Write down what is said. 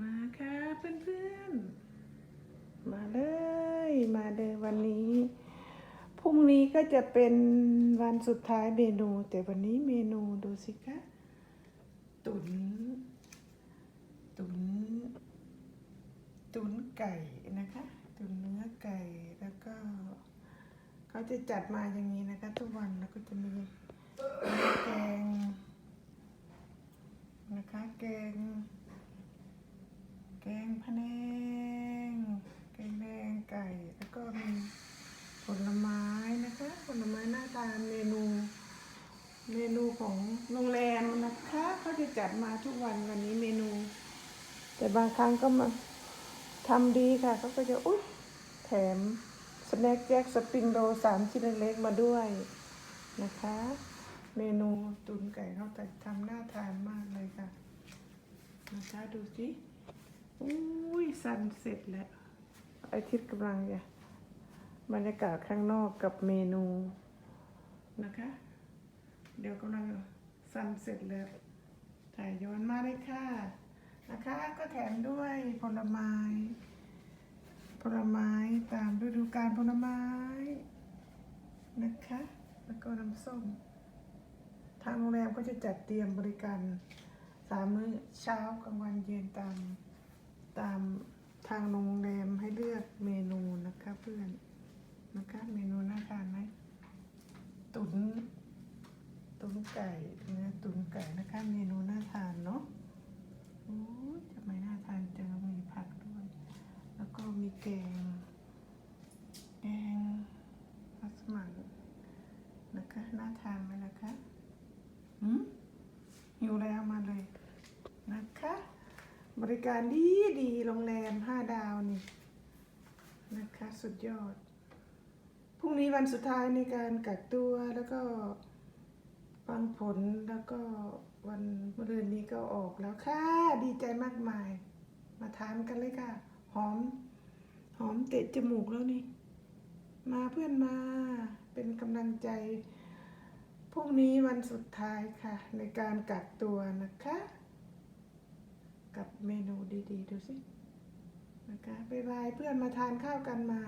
มาค่ะเพื่อนๆ มาเลย มาเลยวันนี้ พรุ่งนี้ก็จะเป็นวันสุดท้ายเมนู แต่วันนี้เมนูดูสิคะตุน ตุน ตุนไก่นะคะ ตุนเนื้อไก่แล้วก็ เขาจะจัดมาอย่างนี้นะคะ ทุกวันแล้วก็จะมีแกงนะคะแกง แกงพะแนงแกงแดงไก่แล้วก็มีผลไม้นะคะผลไม้หน้าตาเมนูเมนูของโรงแรมนะคะเขาจะจัดมาทุกวันวันนี้เมนู แต่บางครั้งก็มาทำดีค่ะเขาก็จะอุ๊ยแถมสแน็คแจ็คสปริงโรลสามชิ้นเล็กๆมาด้วยนะคะ เมนูตุนไก่เขาแต่ทำน่าทานมากเลยค่ะนะคะดูสิ อุ้ยสันเสร็จแล้วไอทิศกำลังจะบรรยากาศข้างนอกกับเมนูนะคะ เดี๋ยวกำลังสันเสร็จแล้วถ่ายย้อนมาเลยค่ะนะคะ ก็แถมด้วยผลไม้ ผลไม้ตามฤดูกาลผลไม้นะคะ แล้วก็น้ำส้ม ทางโรงแรมก็จะจัดเตรียมบริการสามมื้อเช้ากลางวันเย็นตาม ตามทางโรงแรมให้เลือกเมนูนะคะเพื่อนนะคะเมนูน่าทานไหมตุนตุ๋นไก่เนื้อตุ๋นไก่นะคะเมนูน่าทานเนาะโอ้ยทำไมน่าทานจังมีผักด้วย แล้วก็มีแกงแกงมัสมั่นนะคะน่าทานไหมนะคะหืมหิวแล้วมาเลยนะคะ บริการดีดีโรงแรมห้าดาวนี่นะคะ สุดยอด พรุ่งนี้วันสุดท้ายในการกักตัวแล้วก็ฟังผลแล้วก็วันมะรืนนี้ก็ออกแล้วค่ะ ดีใจมากมาย มาทานกันเลยค่ะ หอม หอมเตะจมูกแล้วนี่ มาเพื่อนมาเป็นกำลังใจพรุ่งนี้วันสุดท้ายค่ะ ในการกักตัวนะคะ กับเมนูดีๆ ดูสินะคะบ๊ายบายเพื่อนมาทานข้าวกันมา